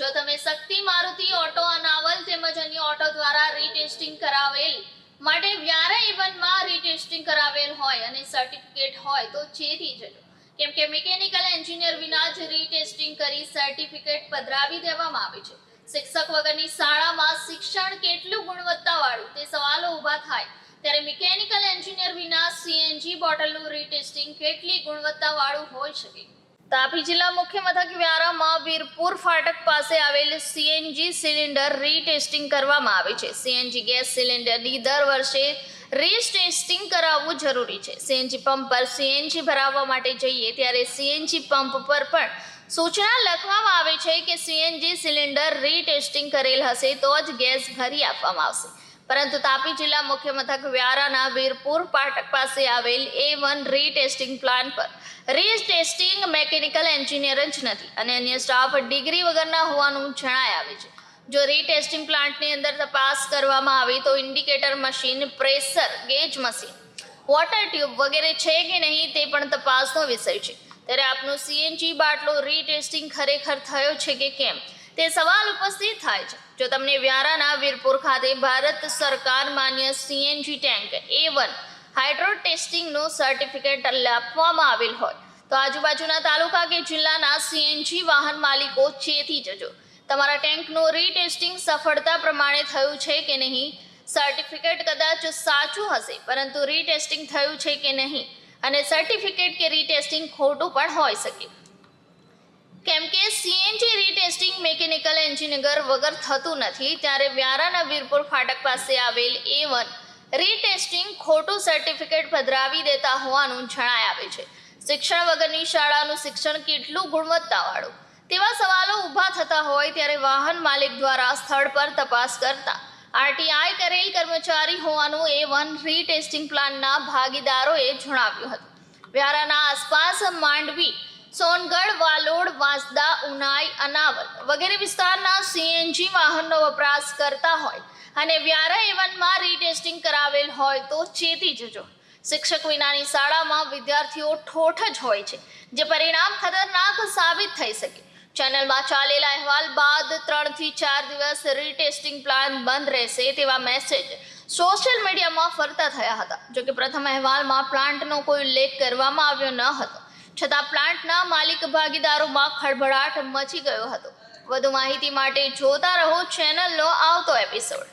જો તમે શક્તિ મારુતિ ઓટો અનાવલ તેમજ અન્ય ઓટો દ્વારા રીટેસ્ટિંગ કરાવેલ માટે વ્યારા ઇવનમાં રીટેસ્ટિંગ કરાવેલ હોય અને સર્ટિફિકેટ હોય તો ચેતી જજો કેમ કે મિકેનિકલ એન્જિનિયર વિના જ રીટેસ્ટિંગ કરી સર્ટિફિકેટ પધરાવી દેવામાં આવે છે. શિક્ષક વગરની શાળામાં શિક્ષણ કેટલું ગુણવત્તાવાળું તે સવાલો ઊભા થાય. ત્યારે મિકેનિકલ એન્જિનિયર વિના સીએનજી બોટલનું રીટેસ્ટિંગ કેટલી ગુણવત્તાવાળું હોઈ શકે? તાપી જિલ્લા મુખ્ય મથક વ્યારામાં વીરપુર ફાટક પાસે આવેલ સીએનજી સિલિન્ડર રીટેસ્ટિંગ કરવામાં આવે છે. સીએનજી ગેસ સિલિન્ડરની દર વર્ષે રીટેસ્ટિંગ કરાવવું જરૂરી છે. સીએનજી પંપ પર સીએનજી ભરાવવા માટે જઈએ ત્યારે સીએનજી પંપ પર પણ સૂચના લખવામાં આવે છે કે સીએનજી સિલિન્ડર રીટેસ્ટિંગ કરેલ હશે તો જ ગેસ ભરી આપવામાં આવશે. પરંતુ તાપી જિલ્લા મુખ્ય મથક વ્યારાના વીરપુર પાટક પાસે આવેલ એ વન રીટેસ્ટિંગ પ્લાન પર. રીટેસ્ટિંગ મેકેનિકલ એન્જિનિયર જ નથી અને અન્ય સ્ટાફ ડિગ્રી વગરના હોવાનું જણાય આવે છે. જો રીટેસ્ટિંગ પ્લાન્ટની અંદર તપાસ કરવામાં આવે તો indicator machine pressure gauge machine water tube વગેરે છે કે નહીં તે પણ તપાસનો વિષય છે. ત્યારે આપનું સીએનજી બાટલો રીટેસ્ટિંગ ખરેખર થયો છે કે કેમ? તે સવાલ ઉપસ્થિત થાય છે. જો તમને વ્યારાના વીરપુર ખાતે ભારત સરકાર માન્ય સીએનજી ટેન્ક એ વન હાઇડ્રો ટેસ્ટિંગનું સર્ટિફિકેટ આપવામાં આવેલ હોય, તો આજુબાજુના તાલુકા કે જિલ્લાના સીએનજી વાહન માલિકો ચેતી જજો. તમારા ટેન્કનું રીટેસ્ટિંગ સફળતા પ્રમાણે થયું છે કે નહીં? સર્ટિફિકેટ કદાચ સાચું હશે, પરંતુ રીટેસ્ટિંગ થયું છે કે નહીં? અને સર્ટિફિકેટ કે રીટેસ્ટિંગ ખોટું પણ હોઈ શકે. કેમ કે સીએનજી રીટેસ્ટિંગ મિકેનિકલ એન્જિનિયર વગર થતું નથી, ત્યારે વ્યારાના વીરપુર ફાટક પાસે આવેલ એ વન રીટેસ્ટિંગ ખોટું સર્ટિફિકેટ પધરાવી દેતા હોવાનું જણાય આવે છે. શિક્ષણ વગરની શાળાનું શિક્ષણ કેટલું ગુણવત્તાવાળું? તેવા સવાલો ઊભા થતા હોય ત્યારે વાહન માલિક દ્વારા સ્થળ પર તપાસ કરતા આરટીઆઈ કરેલ કર્મચારી હોવાનું એ વન રીટેસ્ટિંગ પ્લાનના ભાગીદારોએ જણાવ્યું હતું. વ્યારાના આસપાસ માંડવી, સોનગઢ વાંસદા, ઉનાઈ, અનાવલ વગેરે વિસ્તારના સીએનજી વાહનનો વપરાશ કરતા હોય અને વ્યારા એવનમાં રીટેસ્ટિંગ કરાવેલ હોય તો ચેતી જજો. શિક્ષક વિનાની શાળામાં વિદ્યાર્થીઓ ઠોઠ જ હોય છે, જે પરિણામ ખતરનાક સાબિત થઈ શકે. ચેનલમાં ચાલેલા અહેવાલ બાદ ત્રણથી ચાર દિવસ રીટેસ્ટિંગ પ્લાન બંધ રહેશે તેવા મેસેજ સોશિયલ મીડિયામાં ફરતા થયા હતા. જોકે પ્રથમ અહેવાલમાં પ્લાન્ટનો કોઈ ઉલ્લેખ કરવામાં આવ્યો ન હતો. છતાં પ્લાન્ટના માલિક ભાગીદારોમાં ખળભળાટ મચી ગયો હતો. વધુ માહિતી માટે જોતા રહો ચેનલનો આવતો એપિસોડ